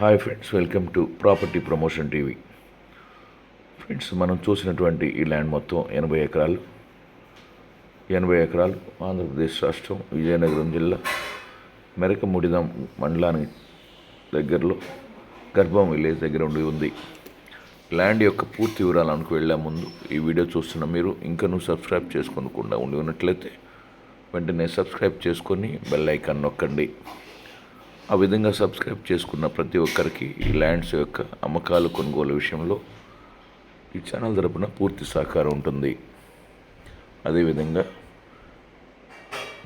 Hi friends welcome to property promotion TV. Friends మనం చూసినటువంటి ఈ ల్యాండ్ మొత్తం ఎనభై ఎకరాలు. ఎనభై ఎకరాలు ఆంధ్రప్రదేశ్ రాష్ట్రం విజయనగరం జిల్లా మెరకముడిదం మండలానికి దగ్గరలో గర్భం విలేజ్ దగ్గర ఉండి ఉంది. ల్యాండ్ యొక్క పూర్తి వివరాలకు వెళ్ళే ముందు ఈ వీడియో చూస్తున్న మీరు ఇంకా నువ్వు సబ్స్క్రైబ్ చేసుకోకుండా ఉండి ఉన్నట్లయితే వెంటనే సబ్స్క్రైబ్ చేసుకొని బెల్ ఐకాన్ నొక్కండి. ఆ విధంగా సబ్స్క్రైబ్ చేసుకున్న ప్రతి ఒక్కరికి ఈ ల్యాండ్స్ యొక్క అమ్మకాలు కొనుగోలు విషయంలో ఈ ఛానల్ తరపున పూర్తి సహకారం ఉంటుంది. అదేవిధంగా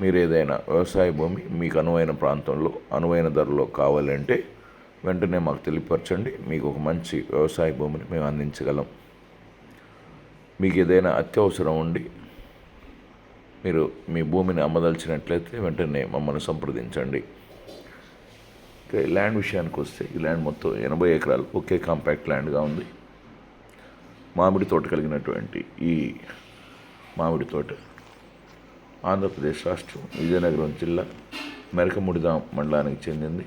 మీరు ఏదైనా వ్యవసాయ భూమి మీకు అనువైన ప్రాంతంలో అనువైన ధరలో కావాలంటే వెంటనే మాకు తెలియపరచండి. మీకు ఒక మంచి వ్యవసాయ భూమిని మేము అందించగలం. మీకు ఏదైనా అత్యవసరం ఉండి మీరు మీ భూమిని అమ్మదలిచినట్లయితే వెంటనే మమ్మల్ని సంప్రదించండి. ఇక ల్యాండ్ విషయానికి వస్తే ఈ ల్యాండ్ మొత్తం ఎనభై ఎకరాలు ఒకే కాంపాక్ట్ ల్యాండ్గా ఉంది. మామిడి తోట కలిగినటువంటి ఈ మామిడి తోట ఆంధ్రప్రదేశ్ రాష్ట్రం విజయనగరం జిల్లా మెరకముడిదాం మండలానికి చెందింది.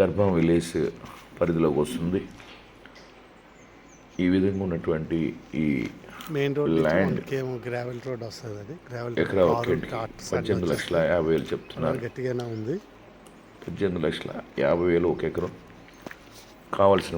గర్భం విలేజ్ పరిధిలోకి వస్తుంది. ఈ విధంగా ఉన్నటువంటి ఈ మెయిన్ రోడ్. ఏమో గ్రావెల్ రోడ్ వస్తుంది అది. గ్రావెల్ ఎకరా పద్దెనిమిది లక్షల యాభై వేలు చెప్తున్నారు. గట్టిగానే ఉంది. పద్దెనిమిది లక్షల యాభై వేలు ఒక ఎకరం కావాల్సిన